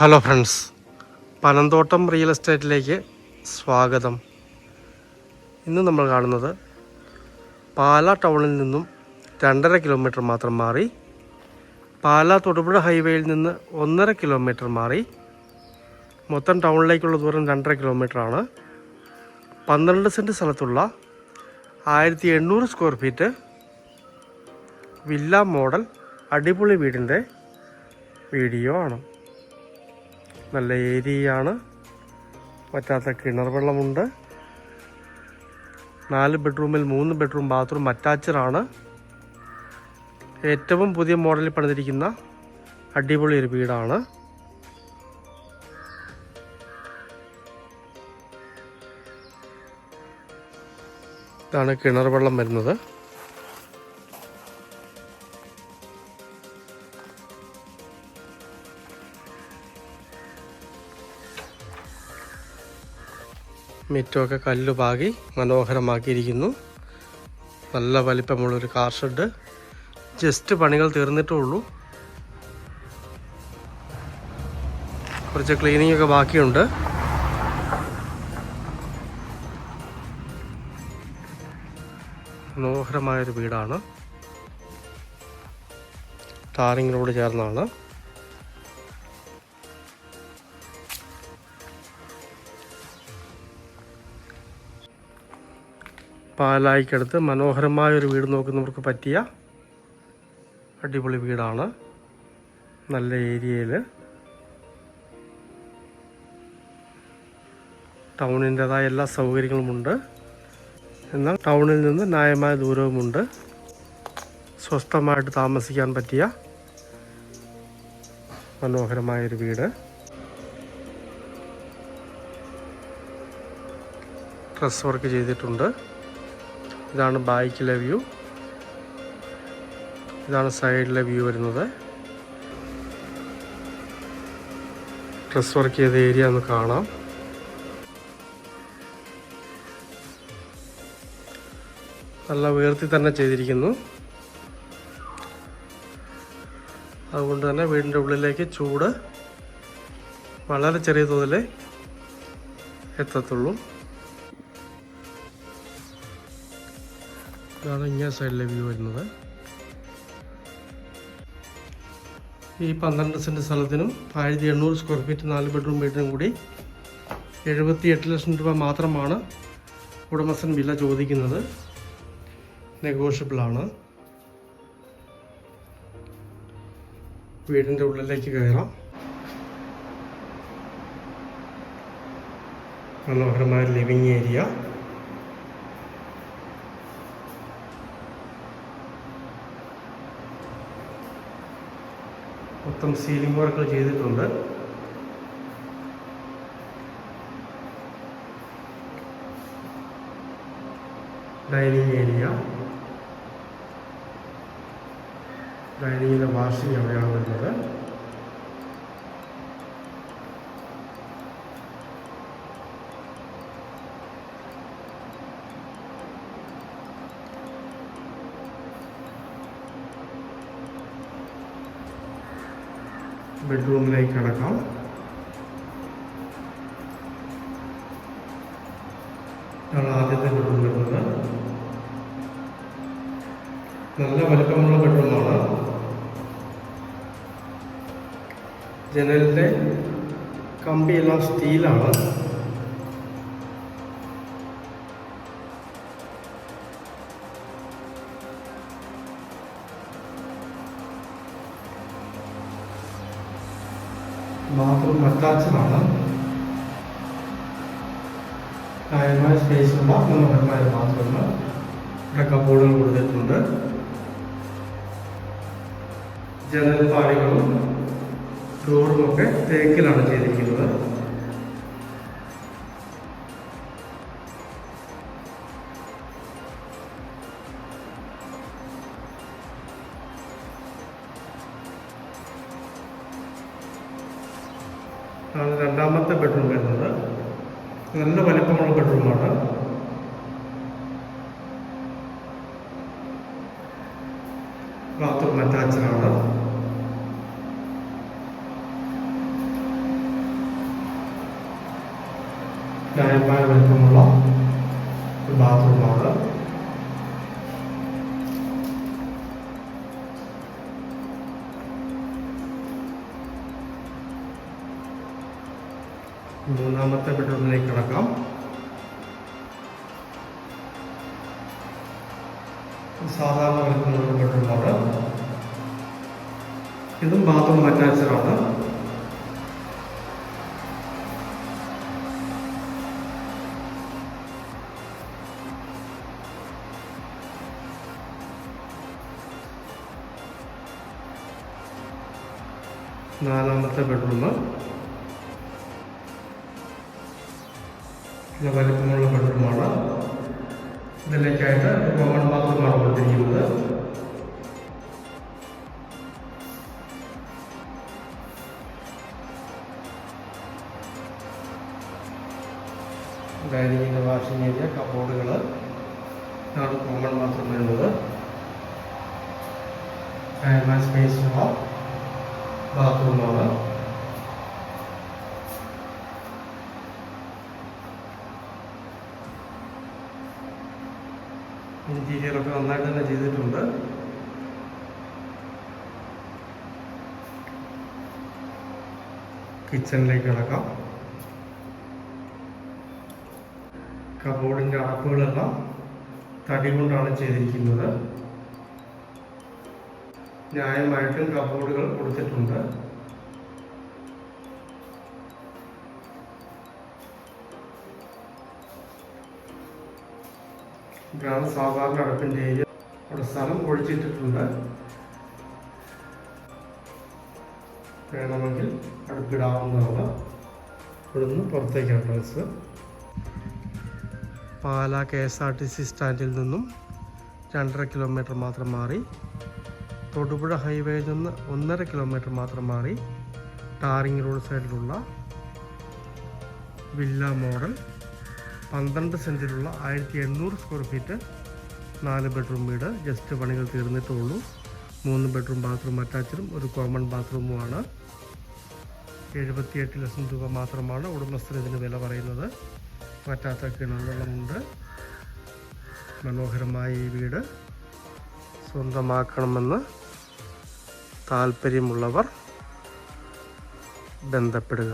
Hello friends Panamthottam real എസ്റ്റേറ്റിലേക്ക് സ്വാഗതം. ഇന്ന് നമ്മൾ കാണുന്നത് പാല ടൗണിൽ നിന്നും രണ്ടര കിലോമീറ്റർ മാത്രം മാറി പാല തൊടുപുഴ ഹൈവേയിൽ നിന്ന് ഒന്നര കിലോമീറ്റർ മാറി മൊത്തം ടൗണിലേക്കുള്ള ദൂരം രണ്ടര കിലോമീറ്ററാണ് പന്ത്രണ്ട് സെന്റ് സ്ഥലത്തുള്ള ആയിരത്തി എണ്ണൂറ് സ്ക്വയർ ഫീറ്റ് വില്ല മോഡൽ അടിപൊളി വീടിന്റെ വീഡിയോ ആണ്. നല്ല ഏരിയയാണ് പറ്റാത്ത കിണർ വെള്ളമുണ്ട് നാല് ബെഡ്റൂമിൽ മൂന്ന് ബെഡ്റൂം ബാത്റൂം അറ്റാച്ചഡാണ്. ഏറ്റവും പുതിയ മോഡലിൽ പണിതിരിക്കുന്ന അടിപൊളി ഒരു വീടാണ്. ഇതാണ് കിണർ വെള്ളം വരുന്നത്. മിറ്റമൊക്കെ കല്ല് പാകി മനോഹരമാക്കിയിരിക്കുന്നു. നല്ല വലിപ്പമുള്ളൊരു കാർ ഷെഡ് ജസ്റ്റ് പണികൾ തീർന്നിട്ടേ ഉള്ളൂ കുറച്ച് ക്ലീനിങ് ഒക്കെ ബാക്കിയുണ്ട്. മനോഹരമായൊരു വീടാണ്. ടാറിങ്ങിനോട് ചേർന്നാണ്. പാലായിക്കടുത്ത് മനോഹരമായ ഒരു വീട് നോക്കുന്നവർക്ക് പറ്റിയ അടിപൊളി വീടാണ്. നല്ല ഏരിയയിൽ ടൗണിന്റെതായ എല്ലാ സൗകര്യങ്ങളുമുണ്ട്. എന്നാൽ ടൗണിൽ നിന്ന് ന്യായമായ ദൂരവുമുണ്ട്. സ്വസ്ഥമായിട്ട് താമസിക്കാൻ പറ്റിയ മനോഹരമായൊരു വീട്. ഡ്രസ് വർക്ക് ചെയ്തിട്ടുണ്ട്. ഇതാണ് ബാക്കിലെ വ്യൂ. ഇതാണ് സൈഡിലെ വ്യൂ വരുന്നത്. ഡ്രസ് വർക്ക് ചെയ്ത ഏരിയ ഒന്ന് കാണാം. നല്ല ഉയർത്തി തന്നെ ചെയ്തിരിക്കുന്നു. അതുകൊണ്ട് തന്നെ വീടിന്റെ ഉള്ളിലേക്ക് ചൂട് വളരെ ചെറിയ തോതിൽ എത്തത്തുള്ളൂ. ഇതാണ് ഇങ്ങനെ സൈഡിലെ വ്യൂ വരുന്നത്. ഈ പന്ത്രണ്ട് സെന്റ് സ്ഥലത്തിനും ആയിരത്തി എണ്ണൂറ് സ്ക്വയർ ഫീറ്റ് നാല് ബെഡ്റൂം വീടിനും കൂടി എഴുപത്തി എട്ട് ലക്ഷം രൂപ മാത്രമാണ് ഉടമസ്ഥൻ വില ചോദിക്കുന്നത്. നെഗോഷ്യബിളാണ് വീടിന്റെ ഉള്ളിലേക്ക് കയറാം. മനോഹരമായ ലിവിങ് ഏരിയ മൊത്തം സീലിംഗ് വർക്കുകൾ ചെയ്തിട്ടുണ്ട്. ഡൈനിങ് ഏരിയ ഡൈനിങ്ങിന്റെ വാഷിംഗ് അവിടെയാണ് വരുന്നത് ബെഡ്റൂമിലേക്ക് കിടക്കാം. ഇതാണ് ആദ്യത്തെ ബെഡ്റൂം വരുന്നത്. നല്ല വലുപ്പമുള്ള ബെഡ്റൂമാണ് ജനലിന്റെ കമ്പിയെല്ലാം സ്റ്റീലാണ് ബാത്റൂം അറ്റാച്ചഡാണ് കാര്യമായ സ്പേസുള്ള മനോഹരമായ ബാത്റൂം ഇവിടെ കബോർഡുകൾ കൊടുത്തിട്ടുണ്ട്. ജനൽ പാളികളും ഡോറും ഒക്കെ തേക്കിലാണ് ചെയ്തിരിക്കുന്നത്. ആണ് രണ്ടാമത്തെ ബെഡ്റൂം വരുന്നത്. നല്ല വലിപ്പമുള്ള ബെഡ്റൂമാണ് ബാത്റൂം അറ്റാച്ചഡാണ് ന്യായമായ വലിപ്പമുള്ള ബാത്റൂമാണ് മൂന്നാമത്തെ ബെഡ്റൂമിലേക്ക് കിടക്കാം. സാധാരണ വലിപ്പമുള്ള ബെഡ്റൂമാണ് ഇതും ബാത്റൂം അറ്റാച്ചഡാണ് നാലാമത്തെ ബെഡ്റൂം വലിപ്പമുള്ള ബെഡ്റൂമാണ് ഇതിലേക്കായിട്ട് കോമൺ ബാത്റൂമാണ് കൊടുത്തിരിക്കുന്നത് ഡൈനിങ്ങിന്റെ വാഷിംഗ് ഏരിയ കബോർഡുകൾ ഇതാണ് കോമൺ ബാത്റൂം വരുന്നത്. സ്പേസുള്ള ബാത്റൂമാണ് ഇന്റീരിയറൊക്കെ നന്നായിട്ട് തന്നെ ചെയ്തിട്ടുണ്ട്. കിച്ചണിലേക്ക് കിടക്കാം. കബോർഡിന്റെ അടപ്പുകളെല്ലാം തടി കൊണ്ടാണ് ചെയ്തിരിക്കുന്നത്. ന്യായമായിട്ടും കബോർഡുകൾ കൊടുത്തിട്ടുണ്ട്. ഇതാണ് സാധാരണ അടുപ്പിന്റെ ഏരിയ. അവിടെ സ്ഥലം ഒഴിച്ചിട്ടിട്ടുണ്ട്. വേണമെങ്കിൽ അടുപ്പിടാവുന്നതാണ്. ഇവിടുന്ന് പുറത്തേക്ക് address Pala K S R T C സ്റ്റാൻഡിൽ നിന്നും രണ്ടര കിലോമീറ്റർ മാത്രം മാറി. തൊടുപുഴ ഹൈവേയിൽ നിന്ന് ഒന്നര കിലോമീറ്റർ മാത്രം മാറി. ടാറിങ് റോഡ് സൈഡിലുള്ള വില്ല മോഡൽ. പന്ത്രണ്ട് സെന്റിലുള്ള ആയിരത്തി എണ്ണൂറ് സ്ക്വയർ ഫീറ്റ് നാല് ബെഡ്റൂം വീട്. ജസ്റ്റ് പണികൾ തീർന്നിട്ടുള്ളൂ മൂന്ന് ബെഡ്റൂം ബാത്റൂം അറ്റാച്ചഡും ഒരു കോമൺ ബാത്റൂമുമാണ് എഴുപത്തിയെട്ട് ലക്ഷം രൂപ മാത്രമാണ് ഉടമസ്ഥർ ഇതിന് വില പറയുന്നത്. പറ്റാത്ത കിണറുകളുമുണ്ട് മനോഹരമായ ഈ വീട് സ്വന്തമാക്കണമെന്ന് താല്പര്യമുള്ളവർ ബന്ധപ്പെടുക.